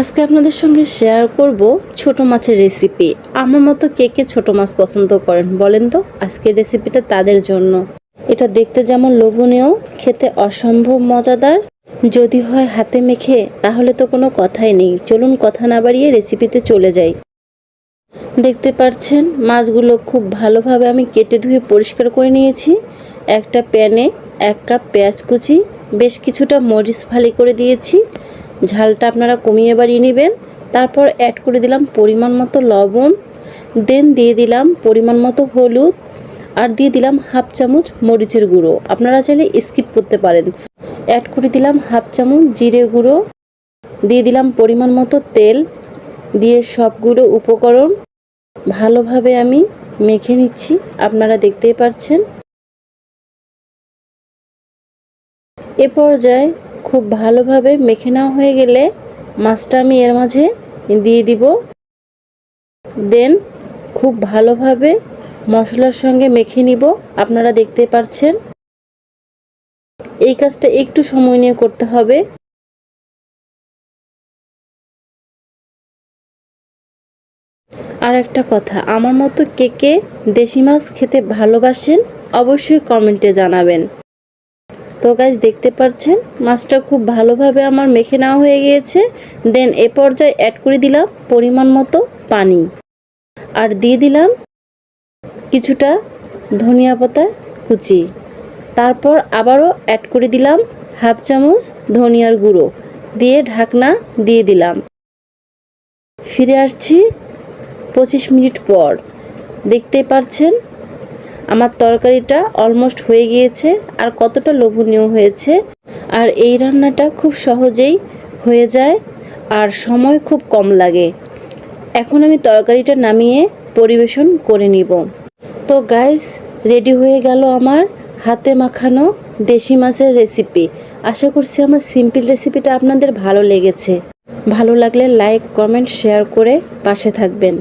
আজকে আপনাদের সঙ্গে শেয়ার করব ছোট মাছের রেসিপি আমার মতো কে কে ছোট মাছ পছন্দ করেন বলেন তো? আজকের রেসিপিটা তাদের জন্য। এটা দেখতে যেমন লোভনীয়, খেতে অসম্ভব মজাদার। যদি হয় হাতে মেখে, তাহলে তো কোনো কথাই নেই। চলুন কথা না বাড়িয়ে রেসিপিতে চলে যাই। দেখতে পাচ্ছেন, মাছগুলো খুব ভালোভাবে আমি কেটে ধুয়ে পরিষ্কার করে নিয়েছি। একটা প্যানে এক কাপ পেঁয়াজ কুচি, বেশ কিছুটা মরিচ ফালি করে দিয়েছি। ঝালটা আপনারা কমিয়ে বাড়িয়ে নেবেন। তারপর অ্যাড করে দিলাম পরিমাণ মতো লবণ। দেন দিয়ে দিলাম পরিমাণ মতো হলুদ। আর দিয়ে দিলাম হাফ চামচ মরিচের গুঁড়ো। আপনারা চাইলে স্কিপ করতে পারেন। অ্যাড করে দিলাম হাফ চামচ জিরে গুঁড়ো। দিয়ে দিলাম পরিমাণ মতো তেল। দিয়ে সবগুলো উপকরণ ভালোভাবে আমি মেখে নিচ্ছি। আপনারা দেখতেই পাচ্ছেন এ পর্যায়ে খুব ভালোভাবে মেখে নেওয়া হয়ে গেলে মাছটা আমি এর মাঝে দিয়ে দিব। দেন খুব ভালোভাবে মশলার সঙ্গে মেখে নিব। আপনারা দেখতে পাচ্ছেন এই কাজটা একটু সময় নিয়ে করতে হবে। আর একটা কথা, আমার মতো কে কে দেশি মাছ খেতে ভালোবাসেন অবশ্যই কমেন্টে জানাবেন। তো গাছ দেখতে পাচ্ছেন? মাছটা খুব ভালোভাবে আমার মেখে নেওয়া হয়ে গিয়েছে। দেন এ পর্যায়ে অ্যাড করে দিলাম পরিমাণ মতো পানি। আর দিয়ে দিলাম কিছুটা ধনিয়া পাতা কুচি। তারপর আবারও অ্যাড করে দিলাম হাফ চামচ ধনিয়ার গুঁড়ো। দিয়ে ঢাকনা দিয়ে দিলাম। ফিরে আসছি পঁচিশ মিনিট পর। দেখতে পারছেন আমার তরকারিটা অলমোস্ট হয়ে গিয়েছে, আর কতটা লোভনীয় হয়েছে। আর এই রান্নাটা খুব সহজেই হয়ে যায়, আর সময় খুব কম লাগে। এখন আমি তরকারিটা নামিয়ে পরিবেশন করে নিব। তো গাইস রেডি হয়ে গেল আমার হাতে মাখানো দেশি মাছের রেসিপি আশা করছি আমার সিম্পল রেসিপিটা আপনাদের ভালো লেগেছে। ভালো লাগলে লাইক কমেন্ট শেয়ার করে পাশে থাকবেন।